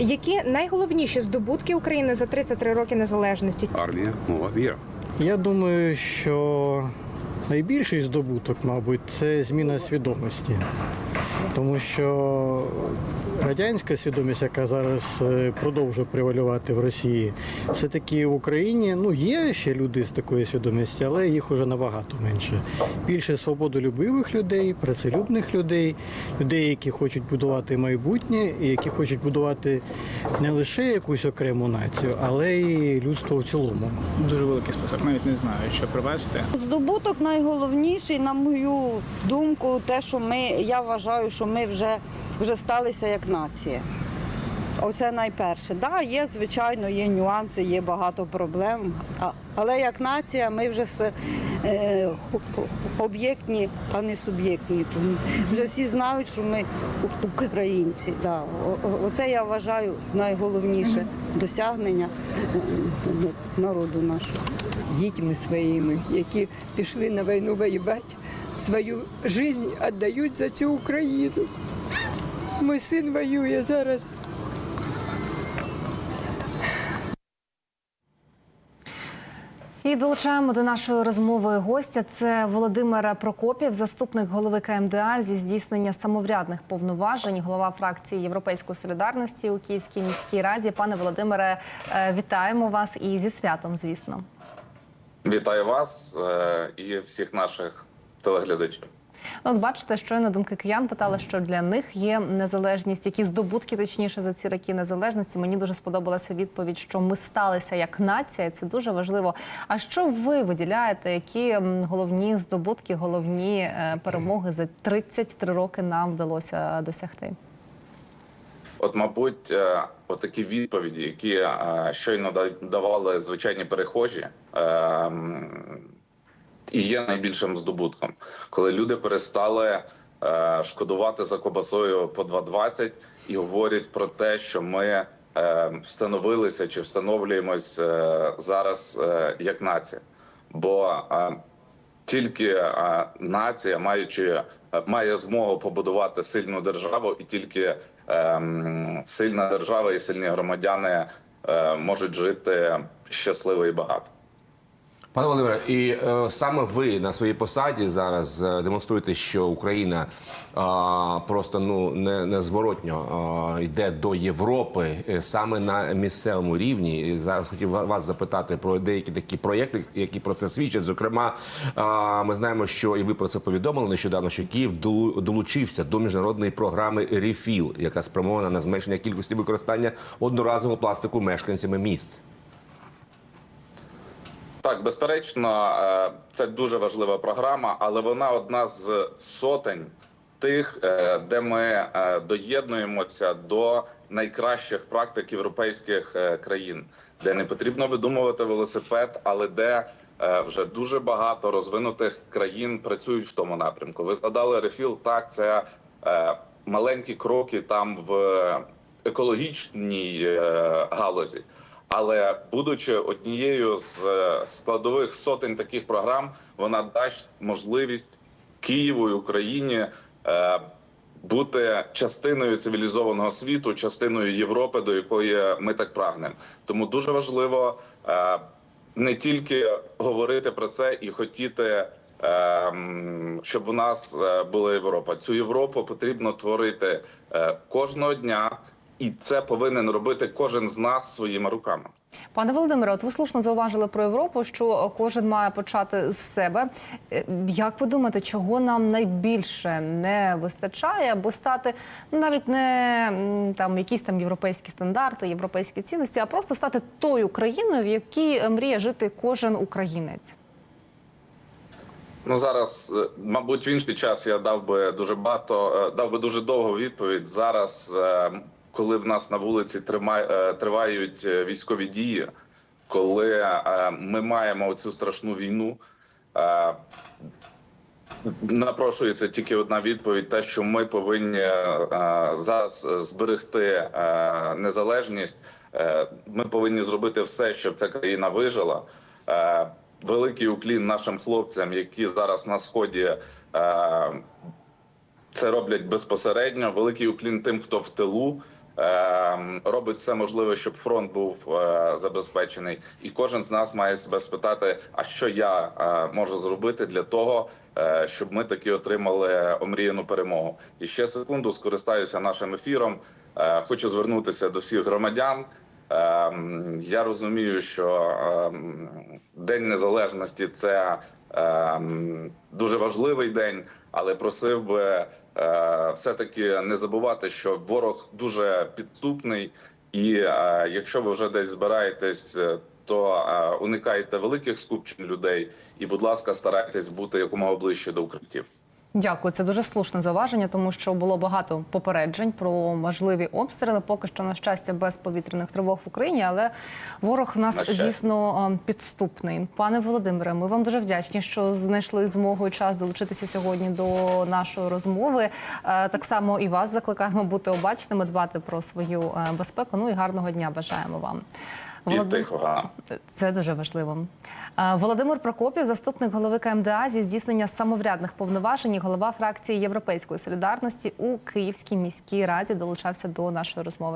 Які найголовніші здобутки України за 33 роки незалежності? Армія, мова, віра. Я думаю, що найбільший здобуток, мабуть, це зміна свідомості. Тому що радянська свідомість, яка зараз е, продовжує превалювати в Росії, все-таки в Україні ну, є ще люди з такою свідомістю, але їх уже набагато менше. Більше свободолюбивих людей, працелюбних людей, людей, які хочуть будувати майбутнє, і які хочуть будувати не лише якусь окрему націю, але й людство в цілому. Дуже великий список, навіть не знаю, що привезти. Здобуток найголовніший, на мою думку, те, що ми, я вважаю, що ми вже, вже сталися як нація. Оце найперше. Да, є, звичайно, є нюанси, є багато проблем. Але як нація ми вже все е, об'єктні, а не суб'єктні. Тому вже всі знають, що ми українці. Да. Оце я вважаю найголовніше досягнення е, народу нашого. дітьми своїми, які пішли на війну воювати, свою життя віддають за цю Україну. Мій син воює зараз. І долучаємо до нашої розмови гостя. Це Володимир Прокопів, заступник голови КМДА зі здійснення самоврядних повноважень, голова фракції Європейської солідарності у Київській міській раді. Пане Володимире, е, вітаємо вас і зі святом, звісно. Вітаю вас е, і всіх наших телеглядачів. Ну, От бачите, щойно думки киян питали, що для них є незалежність, які здобутки точніше за ці роки незалежності. Мені дуже сподобалася відповідь, що ми сталися як нація. Це дуже важливо. А що ви виділяєте? Які головні здобутки, головні е, перемоги за 33 роки нам вдалося досягти? От, мабуть, е, отакі відповіді, які е, щойно давали звичайні перехожі, е, м, і є найбільшим здобутком, коли люди перестали е, шкодувати за кобасою по 2,20 і говорять про те, що ми е, встановилися чи встановлюємось е, зараз е, як нація. Бо е, тільки е, нація, маючи е, має змогу побудувати сильну державу, і тільки ем, сильна держава і сильні громадяни е, можуть жити щасливо і багато. Пане Володимире, і е, саме ви на своїй посаді зараз е, демонструєте, що Україна е, просто ну не незворотньо е, йде до Європи е, саме на місцевому рівні. І зараз хотів вас запитати про деякі такі проєкти, які про це свідчать. Зокрема, е, ми знаємо, що і ви про це повідомили нещодавно, що Київ долу- долучився до міжнародної програми РЕФІЛ, яка спрямована на зменшення кількості використання одноразового пластику мешканцями міст. Так, безперечно, е, це дуже важлива програма, але вона одна з сотень тих, е, де ми е, доєднуємося до найкращих практик європейських країн, де не потрібно видумувати велосипед, але де вже дуже багато розвинутих країн працюють в тому напрямку. Ви згадали рефіл. Так, це маленькі кроки там в екологічній галузі. Але будучи однією з е, складових сотень таких програм, вона дасть можливість Києву і Україні е, бути частиною цивілізованого світу, частиною Європи, до якої ми так прагнемо. Тому дуже важливо е, не тільки говорити про це і хотіти. Щоб в нас була Європа, цю Європу потрібно творити кожного дня, і це повинен робити кожен з нас своїми руками. Пане Володимире, от ви слушно зауважили про Європу, що кожен має почати з себе. Е, Як ви думаєте, чого нам найбільше не вистачає, аби стати ну, навіть не там якісь там європейські стандарти, європейські цінності, а просто стати тою країною, в якій е, мріє жити кожен українець? Ну зараз, е, мабуть, в інший час я дав би дуже багато, дав би дуже довгу відповідь. Зараз, коли в нас на вулиці е, тривають е, військові дії, коли е, ми маємо цю страшну війну. Напрошується тільки одна відповідь: те, що ми повинні зараз зберегти незалежність. Ми повинні зробити все, щоб ця країна вижила. Великий уклін нашим хлопцям, які зараз на сході це роблять безпосередньо. Великий уклін тим, хто в тилу. Е, робить все можливе, щоб фронт був е, забезпечений, і кожен з нас має себе спитати: а що я е, можу зробити для того, е, щоб ми таки отримали омріяну перемогу? І ще секунду скористаюся нашим ефіром. Хочу звернутися до всіх громадян. Ем, Я розумію, що ем, День Незалежності це ем, дуже важливий день, але просив би е, все-таки не забувати, що ворог дуже підступний, і е, якщо ви вже десь збираєтесь, е, то уникайте великих скупчень людей, і, будь ласка, старайтесь бути якомога ближче до укриттів. Дякую, це дуже слушне зауваження, тому що було багато попереджень про можливі обстріли. Поки що, на щастя, без повітряних тривог в Україні, але ворог в нас щастя. дійсно е, підступний. Пане Володимире, ми вам дуже вдячні, що знайшли змогу і час долучитися сьогодні до нашої розмови. Е, Так само і вас закликаємо бути обачними, дбати про свою е, безпеку. Ну і гарного дня бажаємо вам. І Володим- тихого. це дуже важливо. Володимир Прокопів, заступник голови КМДА зі здійснення самоврядних повноважень, і голова фракції Європейської солідарності у Київській міській раді, долучався до нашої розмови.